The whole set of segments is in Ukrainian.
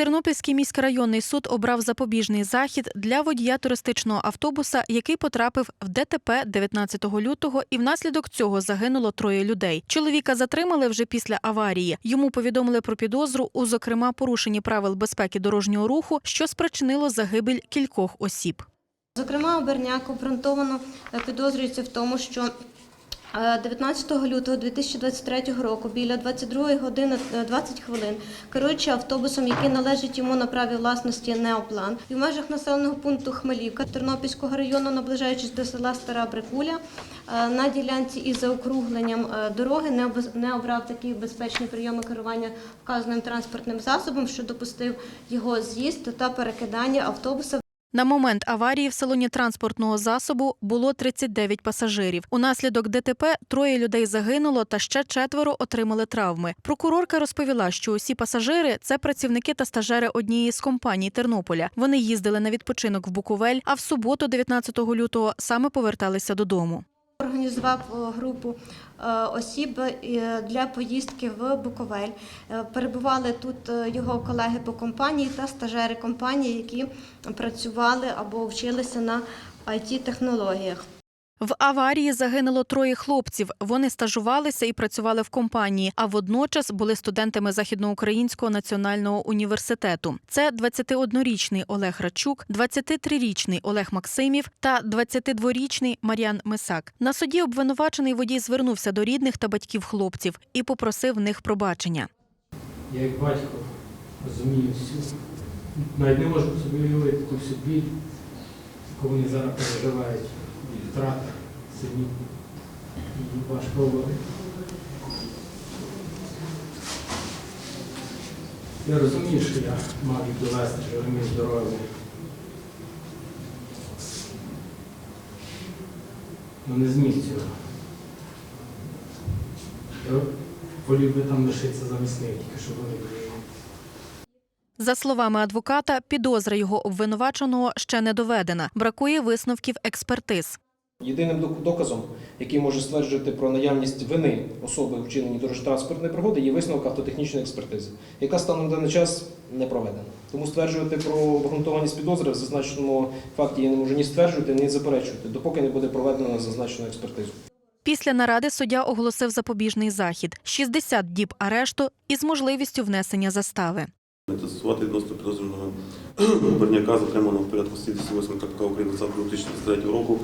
Тернопільський міськрайонний суд обрав запобіжний захід для водія туристичного автобуса, який потрапив в ДТП 19 лютого, і внаслідок цього загинуло троє людей. Чоловіка затримали вже після аварії. Йому повідомили про підозру у зокрема порушенні правил безпеки дорожнього руху, що спричинило загибель кількох осіб. Зокрема, Оберняк обґрунтовано е, підозрюється в тому, що 19 лютого 2023 року біля 22 години е, 20 хвилин, керуючи автобусом, який належить йому на праві власності Неоплан, і в межах населеного пункту Хмелівка Тернопільського району, наближаючись до села Стара Брикуля, е, на ділянці із заокругленням е, дороги не обрав такі безпечні прийоми керування вказаним транспортним засобом, що допустив його з'їзд та перекидання автобуса На момент аварії в салоні транспортного засобу було 39 пасажирів. Унаслідок ДТП троє людей загинуло та ще четверо отримали травми. Прокурорка розповіла, що усі пасажири це працівники та стажери однієї з компаній Тернополя. Вони їздили на відпочинок в Буковель, а в суботу, 19 лютого, саме поверталися додому. Організував е, групу е, осіб е, для поїздки в Буковель. Перебували тут його колеги по компанії та стажери компанії, які працювали або вчилися на it технологіях В аварії загинуло троє хлопців. Вони стажувалися і працювали в компанії, а водночас були студентами Західноукраїнського національного університету. Це 21-річний Олег Рачук, 23-річний Олег Максимів та 22-річний Мар'ян Мисак. На суді обвинувачений водій звернувся до рідних та батьків хлопців і попросив в них пробачення. Я як батько розумію всю, навіть не можу собі уявити ту всю біль, яку вони зараз переживають, втрата синів. Важко говорити. Я розумію, що я мав їх довести живими і здоровими. Ну не зміг цього. Я волів би там лишитися замість них, тільки щоб вони були. За словами адвоката, підозра його обвинуваченого ще не доведена. Бракує висновків експертиз. Єдиним доказом, який може стверджувати про наявність вини особи у вчиненні дорожньо-транспортної пригоди, є висновок автотехнічної експертизи, яка станом на даний час не проведена. Тому стверджувати про обґрунтованість підозри в зазначеному факті я не можу ні стверджувати, ні заперечувати, допоки не буде проведено зазначену експертизу. Після наради суддя оголосив запобіжний захід – 60 діб арешту із можливістю внесення застави. Застосувати відносно підозрюваного Берняка, затриманого в порядку 78 КПК України 20 2023 року.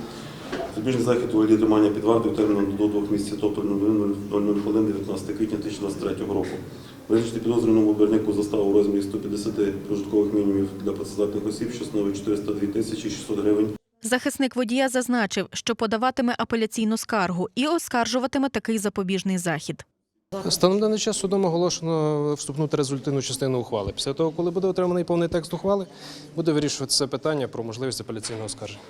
Збіжний захід у вигляді тримання під вартою терміном до двох місяців, тобто 00 хвилин 19 квітня 2023 року. Визначити підозрюваному Берняку заставу у розмірі 150 прожиткових мінімумів для працездатних осіб, що становить 402 тисячі 600 гривень. Захисник водія зазначив, що подаватиме апеляційну скаргу і оскаржуватиме такий запобіжний захід. Станом на даний час судом оголошено вступнути результативну частину ухвали. Після того, коли буде отриманий повний текст ухвали, буде вирішуватися питання про можливість апеляційного скарження.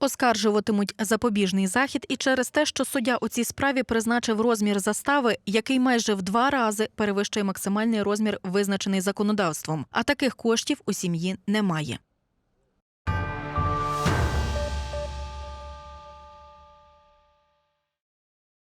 Оскаржуватимуть запобіжний захід і через те, що суддя у цій справі призначив розмір застави, який майже в два рази перевищує максимальний розмір, визначений законодавством. А таких коштів у сім'ї немає.